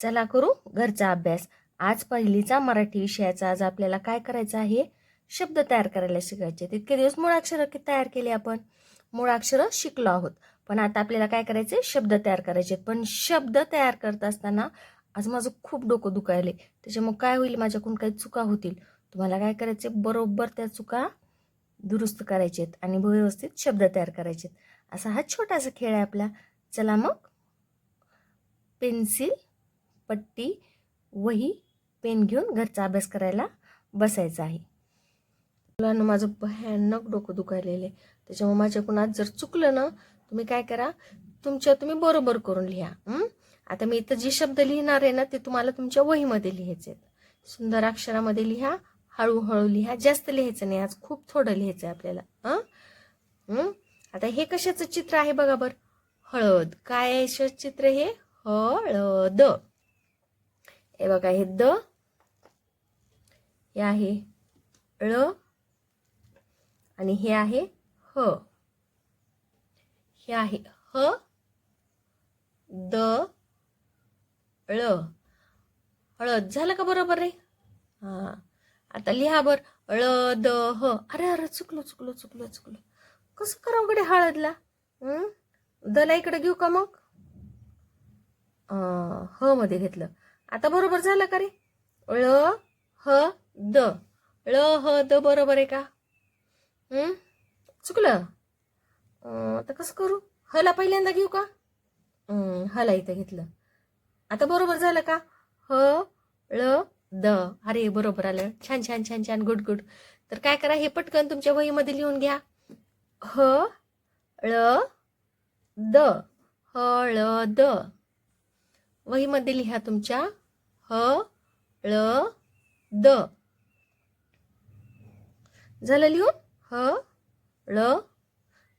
चला करू घरचा अभ्यास. आज पहिलीचा मराठी विषयाचा आज आपल्याला काय करायचं आहे? शब्द तयार करायला शिकायचे. तितके दिवस मूळाक्षरं तयार केली आपण. मूळाक्षरं शिकलो आहोत. पण आता आपल्याला काय करायचे शब्द तयार करायचे आहेत. पण शब्द तयार करत असताना आज माझं खूप डोकं दुखायले त्याच्यामुळे काय होईल? माझ्याकडून काही चुका होतील. तुम्हाला काय करायचे बरोबर त्या चुका दुरुस्त करायचे आहेत आणि व्यवस्थित शब्द तयार करायचे आहेत. असा हा छोटासा खेळ आहे आपला. चला मग. पेन्सिल पट्टी वही पेन घेऊन घरचा अभ्यास करायला बसायचा आहे. मुलांना माझं भयानक डोकं दुखायलेलं आहे. त्याच्यामुळे माझ्याकडून आज जर चुकलं ना तुम्ही काय करा? तुमच्या तुम्ही बरोबर करून लिहा आता मी इथं जे शब्द लिहिणार आहे ना ते तुम्हाला तुमच्या वहीमध्ये लिहायचे आहेत. सुंदर अक्षरामध्ये लिहा हळूहळू लिहा जास्त लिहायचं नाही. आज खूप थोडं लिहायचं आहे आपल्याला आता हे कशाचं चित्र आहे बघा बरं. हळद. काय आहे श- चित्र हे? हळद. हे बघा हे द हे आहे ळ आणि हे आहे ह. हे आहे ह द ळ. हळद झालं का बरोबर आहे हा. आता लिहा बर. ळ द ह. अरे अरे चुकलो चुकलो चुकलो चुकलो. कसं करावं गडे हळदला? दला इकडे घेऊ का मग? ह मध्ये घेतलं. आता बरोबर झालं का रे? ळ ह द. ळ ह द बरोबर आहे का? चुकलं? आता कसं करू? हला पहिल्यांदा घेऊ का? हला इथं घेतलं. आता बरोबर झालं का? ह ळ द. अरे बरोबर आलं. छान छान छान छान. Good good. तर काय करा हे पटकन तुमच्या वहीमध्ये लिहून घ्या. ह ळ द. ह ळ द. वहीमध्ये लिहा तुमच्या ह ळ द झालं लिहून? ह ळ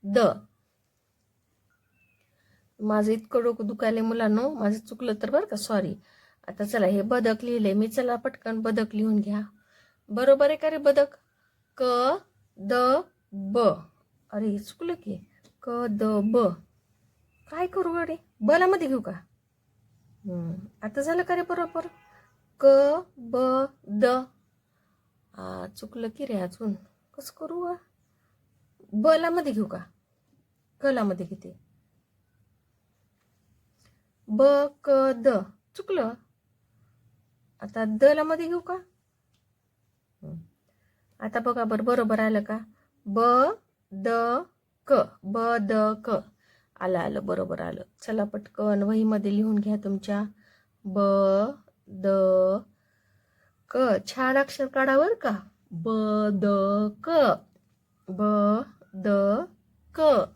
द माझं इतकं डोकं दुखायले मुलांनो. माझं चुकलं तर बरं का? सॉरी आता चला हे बदक लिहिले मी चला पटकन बदक लिहून घ्या. बरोबर आहे का रे बदक? क द ब. अरे चुकलं की. क द ब. काय करू गडे बलामध्ये घेऊ का? आता झालं का रे बरोबर? क ब द. आ चुकलं की रे अजून. कसं करू ग बलामध्ये घेऊ का? कलामध्ये घेते. ब क द. चुकलं? आता दला मध्ये घेऊ का? आता बघा बरं बरोबर आलं का? ब द क. ब द क. आलं आलं बरोबर आलं. चला पटकन वहीमध्ये लिहून घ्या तुमच्या. ब द. क. छान अक्षर काढा का. ब द क. ब द क.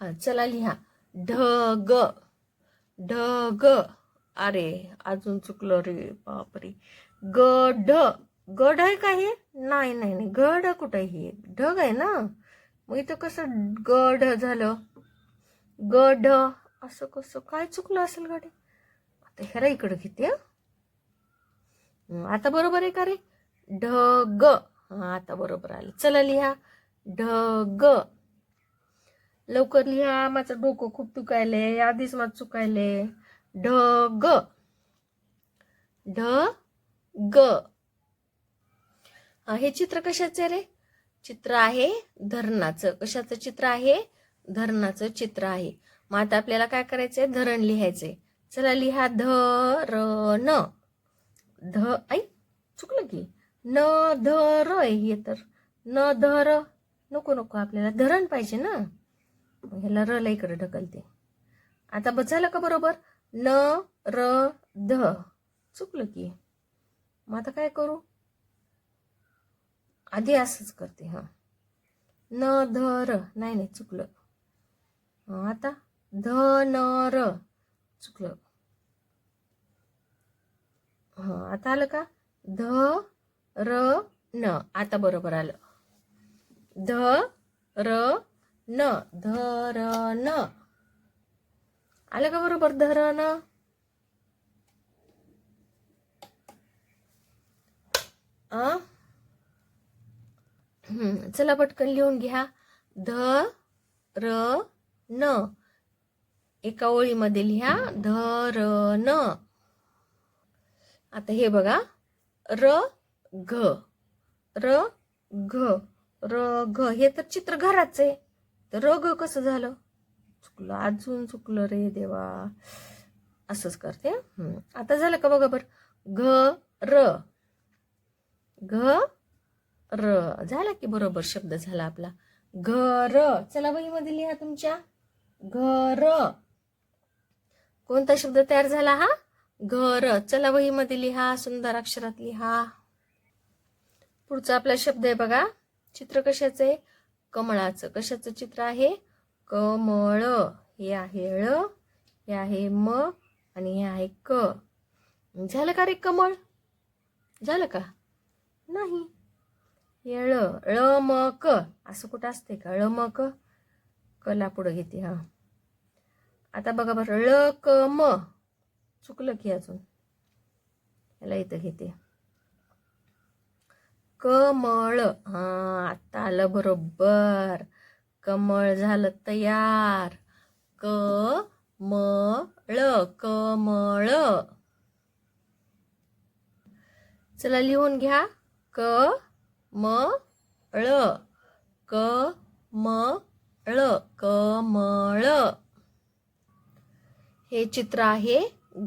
हा चला लिहा. ढग ढग अरे अजून चुकलं रे बापरे. गढ गढ आहे का हे? नाही नाही नाही. गढ कुठं हे? ढग आहे ना? मग इथं कसं गढ झालं? गढ असं कसं? काय चुकलं असेल गाडी? तर ह्याला इकडं घेते हं. आता बरोबर आहे का रे? ढग हा आता बरोबर आलं. चला लिहा. ढग लवकर लिहा. माझं डोकं खूप चुकायले आधीच माझं चुकायले ढग ढ ग. हा, हे चित्र कशाचं रे? चित्र आहे धरणाचं. कशाचं चित्र आहे? धरणाचं चित्र आहे. मग आता आपल्याला काय करायचंय? धरण लिहायचंय. चला लिहा ध र न. ध आई चुकलं की? न ध र हे तर. न धर नको नको आपल्याला धरण पाहिजे ना. ह्याला र ला इकडे ढकलते. आता बस झालं का बरोबर? न र ध. चुकलं की. मग आता काय करू? आधी असंच करते हां. न ध र. नाही नाही चुकलं. आता ध न र. चुकलं. हां आता आलं का? ध र न. आता बरोबर आलं. ध र न. ध र न. आलं का बरोबर? ध र हम्म, चला पटकन लिहून घ्या. ध र न. एका ओळीमध्ये लिहा धरण आता हे बघा र घ. र घ. र घ. हे तर चित्र घराचं आहे. तर र घ कसं झालं? चुकलं अजून चुकलं रे देवा. असंच करते आता झालं का बघा बरं? घ र. घ र. झाला की बरोबर शब्द झाला आपला. घर चला वहीमध्ये लिहा तुमच्या. घर कोणता शब्द तयार झाला हा? घर. चला वहीमध्ये लिहा सुंदर अक्षरात लिहा. पुढचा आपला शब्द आहे बघा. चित्र कशाचं आहे? कमळाचं. कशाचं चित्र आहे? कमळ. हे आहे ळ हे आहे म आणि हे आहे क. झालं का रे कमळ? झालं का? नाही. येळ ळ. म क. असं कुठं असते का? ळ म क. कला पुढं घेते हा. आता बघा बरं ळ क म. चुकलं की अजून. याला इथं घेते. कमळ. हा आता आलं बरोबर. कमळ झालं तयार. क म ळ कमळ. चला लिहून घ्या. क म ळ क म ळ कमळ. हे चित्र आहे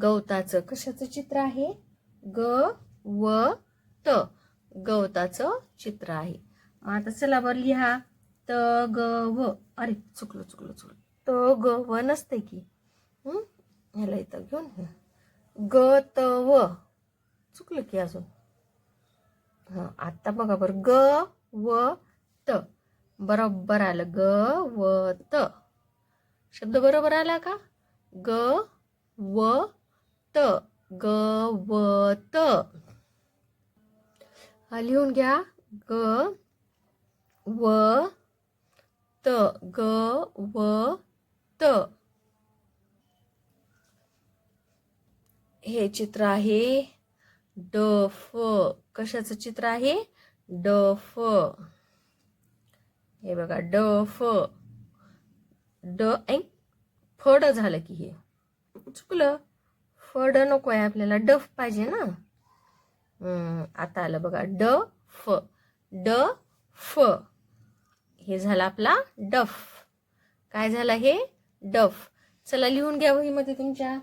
गवताचं. कशाचं चित्र आहे? ग व त. गवताचं चित्र आहे. आता चला बरं लिहा. त ग व. अरे चुकलं चुकलं चुकलं. त ग व नसते की. ह्याला इथं घेऊन ग त व. चुकलं की अजून? हा आता बघा बरं. ग व त. बरोबर आलं. ग व त. शब्द बरोबर आला का? ग व त ग व त हा लिहून घ्या. ग व त ग व त हे चित्र आहे डफ. कशाचं चित्र आहे? डफ. हे बघा डफ. ड ऐ फड झालं की हे. चुकलं. फड नको आहे आपल्याला. डफ पाहिजे ना. आता आलं बघा. ड फ ड फ हे झालं आपला डफ. काय झालं हे? डफ. चला लिहून घ्या वहीमध्ये तुमच्या.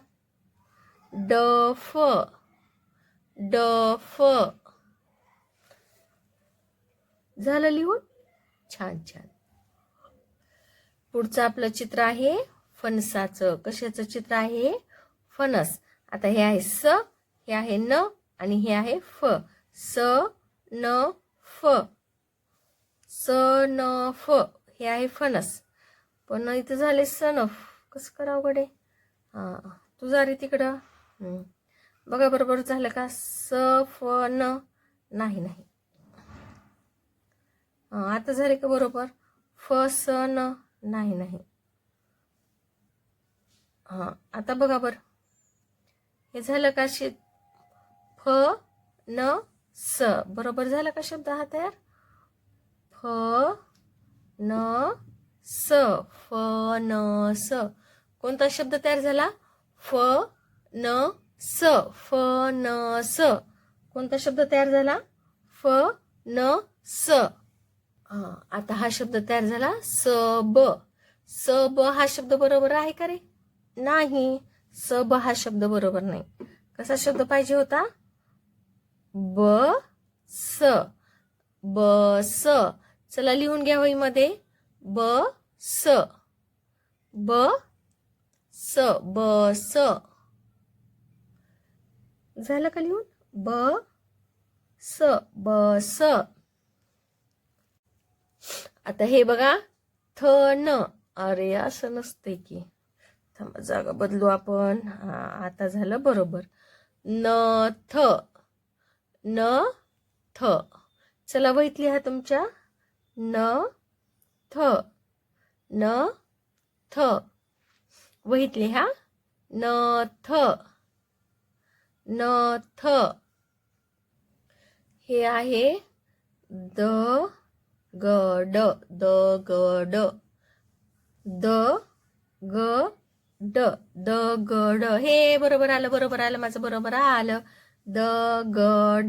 डफ. डफ. झालं लिहून? छान छान. पुढचं आपलं चित्र आहे. फणसाचं कशाचं चित्र आहे फणस. आता हे आहे स हे आहे न आणि हे आहे फ. स न फ. स न फ. हे आहे फणस. पण इथं झाले सनफ कसं करावं गडे हां तू रे तिकडं. बघा बरोबर झालं का? स फ न. नाही नाही. आता झाले का बरोबर? फ स न. नाही नाही. हां आता बघा बरं. हे झालं का शे फ न स. बरोबर झाला का शब्द हा तयार? फ न स. फ न स. कोणता शब्द तयार झाला? फ न स. फ न स. कोणता शब्द तयार झाला? फ न स. आता हा शब्द तयार झाला स ब. स ब हा शब्द बरोबर आहे का रे? नाही. स ब हा शब्द बरोबर नाही. कसा शब्द पाहिजे होता? ब स. ब स. चला लिहून घ्या वहीमध्ये. ब स. ब स ब स. झालं का लिहून? ब स ब स. आता हे बघा. थ न. अरे असं नसते की. थांबा जागा बदलू आपण. हा आता झालं बरोबर. न थ. न थ. चला वहीत लिहा तुमच्या. न थ. न थ. वहीत लिहा न थ. न थ. हे आहे द ग ड. द ग ड. द ग ड द ग ड. हे बरोबर आलं बरोबर आलं माझं बरोबर आलं. द ग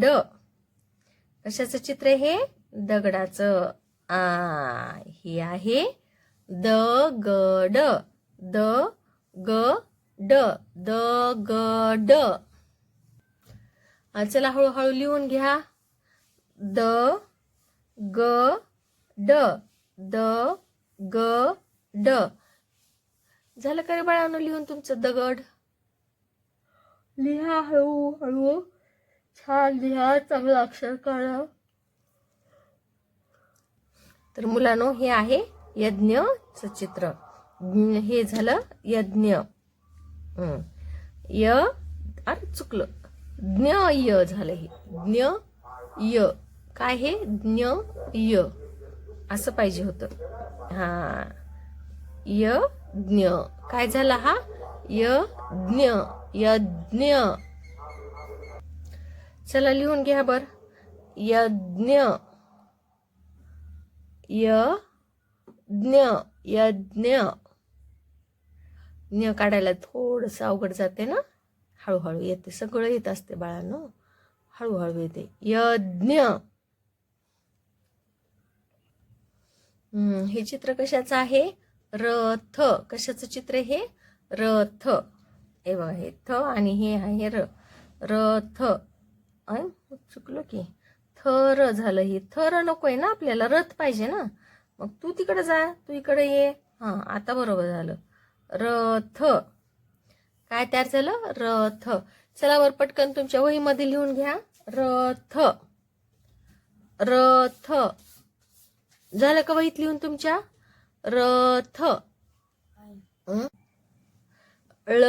ड. कशाचं चित्र हे? दगडाचं. आ हे आहे. द ग ड. द ग ड. द ग ड. चला हळूहळू लिहून घ्या. द ग ड. द ग ड. झालं का रे बाळानं लिहून तुमचं दगड? लिहा हळू हळू. छान लिहा चांगलं अक्षर काढा. तर मुलांनो हे आहे यज्ञचं चित्र हे झालं यज्ञ. य अरे चुकलं. ज्ञ य झालं हे. ज्ञ य काय हे? ज्ञ य असं पाहिजे होतं. हा. य ज्ञ काय झाला हा? यज्ञ. यज्ञ. चला लिहून घ्या बर. यज्ञ. यज्ञ. यज्ञ. ज्ञ काढायला थोडंसं अवघड जाते ना? हळूहळू येते. सगळं येत असते बाळांनो. हळूहळू येते. यज्ञ. हे चित्र कशाचं आहे? रथ. कशाचं चित्र हे? रथ. हे बघा हे थ आणि हे आहे र. रथ. अय चुकलो की. थर झालं हे. थर नकोय ना आपल्याला रथ पाहिजे ना. मग तू तिकडे जा तू इकडे ये. हा आता बरोबर झालं. रथ. काय तयार झालं? रथ. चला वर पटकन तुमच्या वहीमध्ये लिहून घ्या. रथ. रथ. झालं का वहीत लिहून तुमच्या? रथ? ळ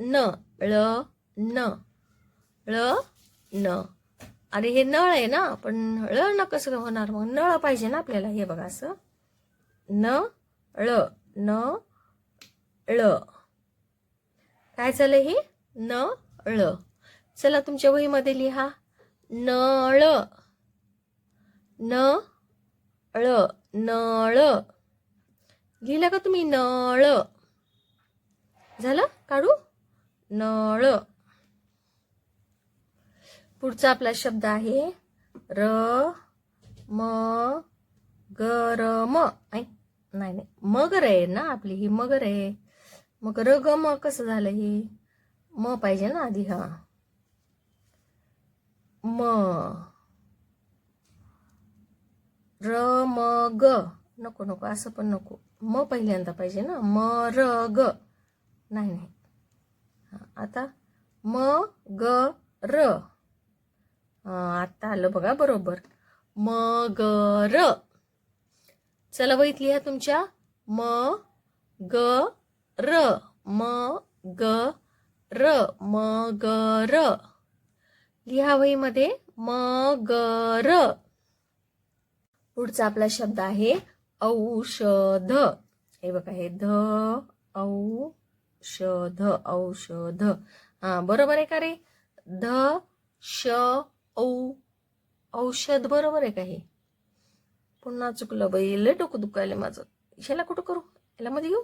न ळ न ळ न. अरे हे नळ आहे ना पण ळ न कसं होणार? मग नळ पाहिजे ना आपल्याला हे बघा असं. न ळ न ळ काय झालं हे? न ळ चला तुमच्या वहीमध्ये लिहा. नळ न ळ नळ लिहिलं का तुम्ही? नळ. झालं? काढू? नळ. पुढचा आपला शब्द आहे र म गर म. नाही नाही. मगर आहे ना आपली ही मगर आहे. मग र ग म कसं झालं हे? म पाहिजे ना आधी हा. म. र म ग. नको नको असं पण नको. म पहिल्यांदा पाहिजे ना. म र ग. नाही नाही. आता म ग र. आता आलं बघा बरोबर. म ग र. चला वहीत लिहा तुमच्या. म ग र. म ग र. म ग र. लिहा वहीमध्ये. म ग र. पुढचा आपला शब्द आहे औषध. हे बघा हे ध औषध औषध. हा बरोबर आहे का रे? ध श औ औषध बरोबर आहे का हे? पुन्हा चुकलं बाई लय डोकं दुखायला माझं. ह्याला कुठं करू? याला मध्ये घेऊ?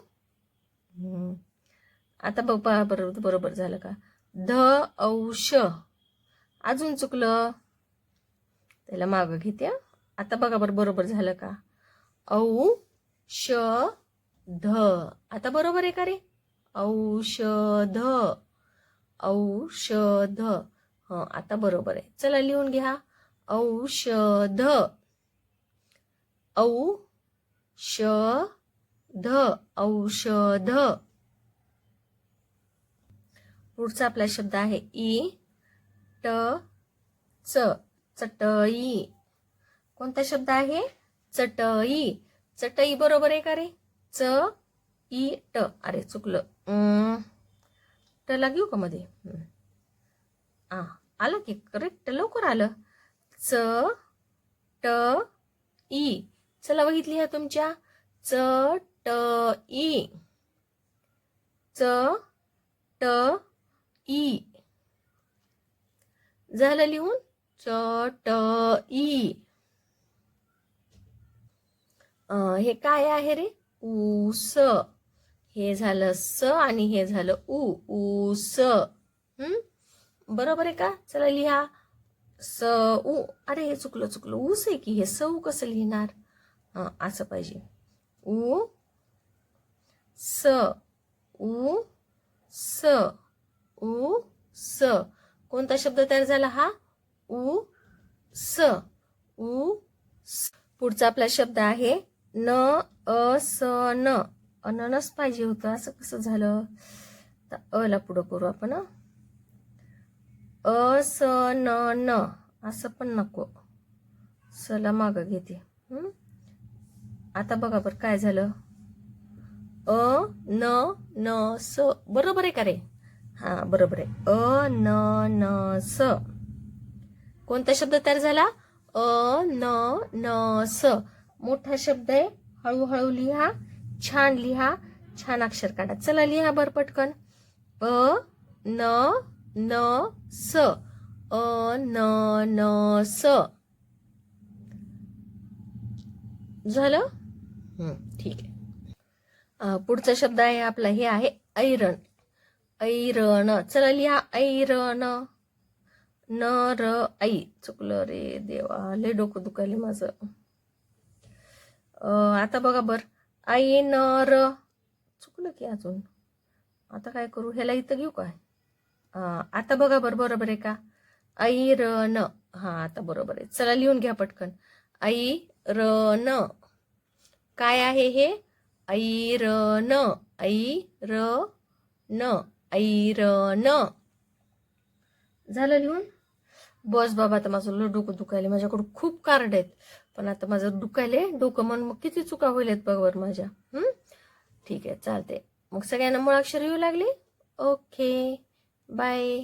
आता बघ बरोबर बरोबर झालं का? ध औष. अजून चुकलं. त्याला मागं घेते आता बघा बरं बरोबर झालं का? औ श ध आता बरोबर आहे का रे? औषध. औषध. हं आता बरोबर आहे. चला लिहून घ्या. औषध. औ श ध औषध. पुढचा आपला शब्द आहे ई ट च चटई. कोणता शब्द आहे? चटई. चटई बरोबर आहे का रे? च ई ट. अरे चुकलं. टला ट घेऊ का मध्ये? आ आलं की करेक्ट लवकर आलं. च ट ई. चला बघितली ह्या तुमच्या. च ट ई. च ट ई. झालं लिहून? च ट ई. हे काय आहे रे? ऊस हे झालं स आणि हे झालं उ. ऊ स. बरोबर आहे का? चला लिहा. स उ. अरे हे चुकलं चुकलं. ऊस आहे की हे? स ऊ कसं लिहिणार? असं पाहिजे. उ स. उ स. उ स. कोणता शब्द तयार झाला हा? उ स. उ स. पुढचा आपला शब्द आहे न अ स न. अननस पाहिजे होतं. असं कसं झालं? तर अ ला पुढं करू आपण अस अ स न न. असं पण नको. सला माग घेते आता बघा बरं काय झालं. अ न न स. बरोबर आहे का रे? हा बरोबर आहे. अ न न स. कोणता शब्द तयार झाला? अ न न स. मोठा शब्द आहे. हळूहळू लिहा. छान लिहा. छान अक्षर काढा. चला लिहा बर पटकन. अ न न स. अ न न स. झालं? ठीक आहे. पुढचा शब्द आहे आपला. हे आहे ऐरण. ऐरण. चला लिहा. ऐरण. न र आई चुकलं रे देवा. लय डोकं दुखायले माझं. आता बघा बर. आई न र चुकलं की अजून. आता काय करू? ह्याला इथं घेऊ काय आता बघा बर बरोबर आहे का? आई र न हा आता बरोबर आहे. चला लिहून घ्या पटकन. आई र न काय आहे हे? आई र न ऐ र न आई र न झालं लिहून? बस बाबा आता माझं लय डोकं दुखायला. माझ्याकडं खूप कार्ड आहेत. पण आता माझं दुखायले डोकं मन मग किती चुका होईल आहेत बघ माझ्या. हम्म ठीक आहे चालते मग सगळ्यांना मुळाक्षर येऊ लागली? ओके. बाय.